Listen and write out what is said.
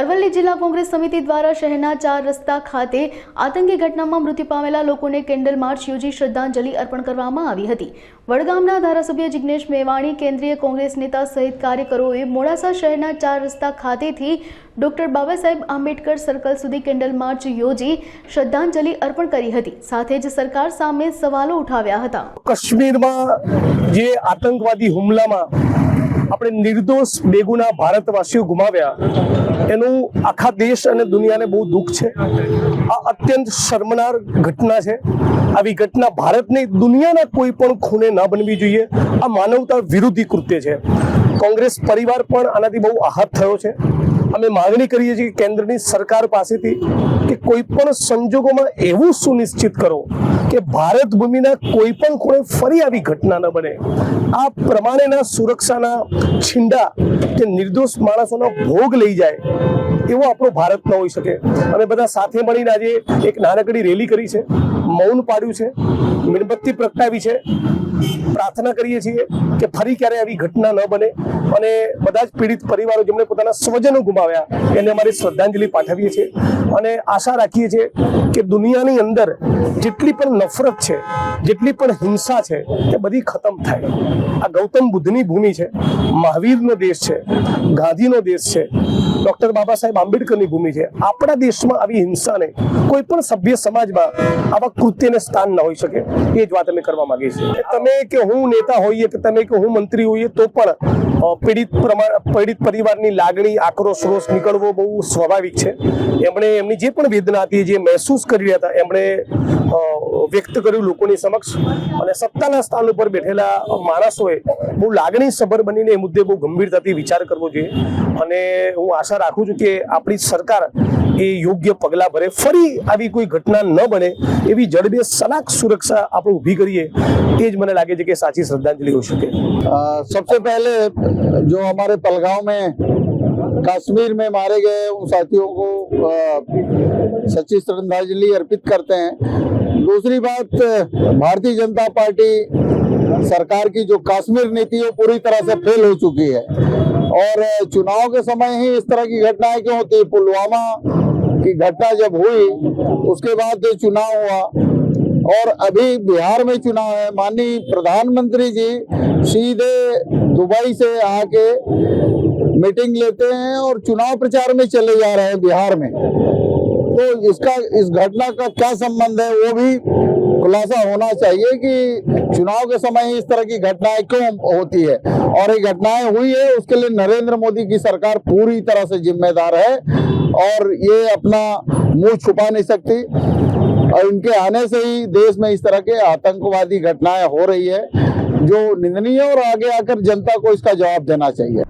અરવલ્લી જિલ્લા કોંગ્રેસ સમિતિ દ્વારા શહેરના ચાર રસ્તા ખાતે આતંકી ઘટનામાં મૃત્યુ પામેલા લોકોને કેન્ડલ માર્ચ યોજી શ્રદ્ધાંજલિ અર્પણ કરવામાં આવી હતી. વડગામના ધારાસભ્ય જિજ્ઞેશ મેવાણી, કેન્દ્રીય કોંગ્રેસ નેતા સહિત કાર્યકરોએ મોડાસા શહેરના ચાર રસ્તા ખાતેથી ડોક્ટર બાબા સાહેબ આંબેડકર સર્કલ સુધી કેન્ડલ માર્ચ યોજી શ્રદ્ધાંજલિ અર્પણ કરી હતી. સાથે જ સરકાર સામે સવાલો ઉઠાવ્યા હતા. કાશ્મીરમાં જે આતંકવાદી હુમલામાં આપણે નિર્દોષ, બેગુના ભારતવાસીઓ ગુમાવ્યા, એનું આખા દેશ અને દુનિયાને બહુ દુઃખ છે. આ અત્યંત શર્મનાર ઘટના છે. આવી ઘટના ભારતની દુનિયાના કોઈ પણ ખૂણે ન બનવી જોઈએ. આ માનવતા વિરોધી કૃત્ય છે. કોંગ્રેસ પરિવાર પણ આનાથી બહુ આહત થયો છે. અમે માગણી કરીએ છીએ કેન્દ્રની સરકાર પાસેથી કે કોઈ પણ સંજોગોમાં એવું સુનિશ્ચિત કરો કે ભારત ભૂમિના કોઈ પણ ખૂણે ફરી આવી ઘટના ન બને. આ પ્રમાણેના સુરક્ષાના છીંડા કે નિર્દોષ માણસોનો ભોગ લઈ જાય એવો આપણો ભારત ન હોઈ શકે. અમે બધા સાથે મળીને આજે એક નાનકડી રેલી કરી છે. મૌન પાડ્યું છે, મીણબત્તી પ્રગટાવી છે. પ્રાર્થના કરીએ છીએ કે ફરી ક્યારે આવી ઘટના ન બને અને બધા જ પીડિત પરિવારો જેમણે પોતાના સ્વજનો ગુમાવ્યા એને અમારી શ્રદ્ધાંજલિ પાઠવીએ છીએ. અને આશા રાખીએ છીએ કે દુનિયાની અંદર જેટલી પણ નફરત છે, જેટલી પણ હિંસા છે, એ બધી ખતમ થાય. આ ગૌતમ બુદ્ધની ભૂમિ છે, મહાવીરનો દેશ છે, ગાંધીનો દેશ છે ડોક્ટર બાબા સાહેબ આંબેડકરની ભૂમિ છે. આપણા દેશમાં આવી હિંસાને કોઈ પણ સભ્ય સમાજમાં આવા કૃત્યને સ્થાન ન હોઈ શકે. એ જ વાત અમે કરવા માંગીએ છીએ. તમે કે હું નેતા હોઈએ કે તમે કે હું મંત્રી હોઈએ તો પણ પીડિત પ્રમાણ પીડિત પરિવારની લાગણી, આક્રોશ, રોષ નીકળવો બહુ સ્વાભાવિક છે. એમણે એમની જે પણ વેદના હતી, જે મહેસૂસ કરી રહ્યા હતા, એમણે વ્યક્ત કર્યું લોકોની સમક્ષ અને સત્તાના સ્થાન ઉપર બેઠેલા માણસોએ બહુ લાગણી સભર બનીને એ મુદ્દે બહુ ગંભીરતાથી વિચાર કરવો જોઈએ અને હું આશા રાખું છું કે આપણી સરકાર એ યોગ્ય પગલાં ભરે ફરી આવી કોઈ ઘટના ન બને એવી જડબે સલાક સુરક્ષા આપણે ઊભી કરીએ એ જ મને લાગે છે કે સાચી શ્રદ્ધાંજલિ હોઈ શકે अ, सबसे पहले जो हमारे पलगांव में कश्मीर में मारे गए उन साथियों को अ, सच्ची श्रद्धांजलि अर्पित करते हैं दूसरी बात, भारतीय जनता पार्टी सरकार की जो कश्मीर नीति है पूरी तरह से फेल हो चुकी है। और, चुनाव के समय ही इस तरह की घटनाएँ क्यों होती है? पुलवामा की घटना जब हुई, उसके बाद चुनाव हुआ। और अभी बिहार में चुनाव है। माननीय प्रधानमंत्री जी सीधे दुबई से आके मीटिंग लेते हैं और चुनाव प्रचार में चले जा रहे हैं बिहार में। तो इसका, इस घटना का क्या संबंध है, वो भी खुलासा होना चाहिए कि चुनाव के समय इस तरह की घटनाएँ क्यों होती है। और ये घटनाएँ हुई है, उसके लिए नरेंद्र मोदी की सरकार पूरी तरह से जिम्मेदार है और ये अपना मुँह छुपा नहीं सकती। और इनके आने से ही देश में इस तरह के आतंकवादी घटनाएँ हो रही है, जो निंदनीय और आगे आकर जनता को इसका जवाब देना चाहिए।